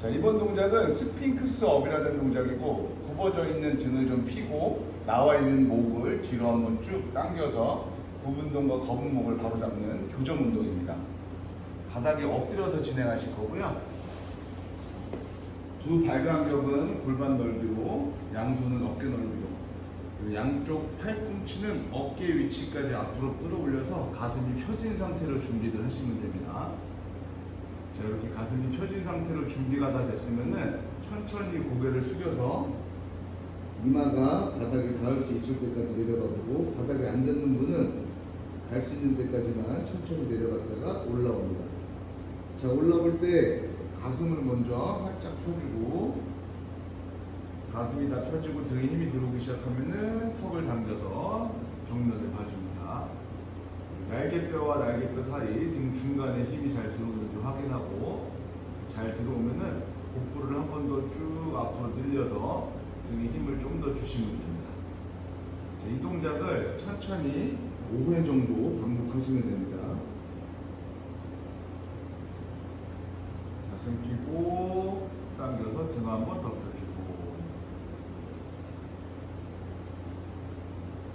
자, 이번 동작은 스핑크스 업이라는 동작이고 굽어져 있는 등을 좀 펴고 나와 있는 목을 뒤로 한번 쭉 당겨서 구분동과 거북목을 바로 잡는 교정 운동입니다. 바닥에 엎드려서 진행하실 거고요. 두 발간격은 골반 넓이로 양손은 어깨 넓이로 그리고 양쪽 팔꿈치는 어깨 위치까지 앞으로 끌어올려서 가슴이 펴진 상태로 준비를 하시면 됩니다. 가슴이 펴진 상태로 준비가 다 됐으면은 천천히 고개를 숙여서 이마가 바닥에 닿을 수 있을 때까지 내려가고 바닥에 안 닿는 분은 갈 수 있는 데까지만 천천히 내려갔다가 올라옵니다. 자 올라올 때 가슴을 먼저 활짝 펴주고 가슴이 다 펴지고 등에 힘이 들어오기 시작하면은 턱을 당겨서 정면을 봐줍니다. 날개뼈와 날개뼈 사이 등 중간에 힘이 잘 들어오는지 확인하고 잘 들어오면은 복부를 한 번 더 쭉 앞으로 늘려서 등에 힘을 좀 더 주시면 됩니다. 자, 이 동작을 천천히 5회 정도 반복하시면 됩니다. 가슴 펴고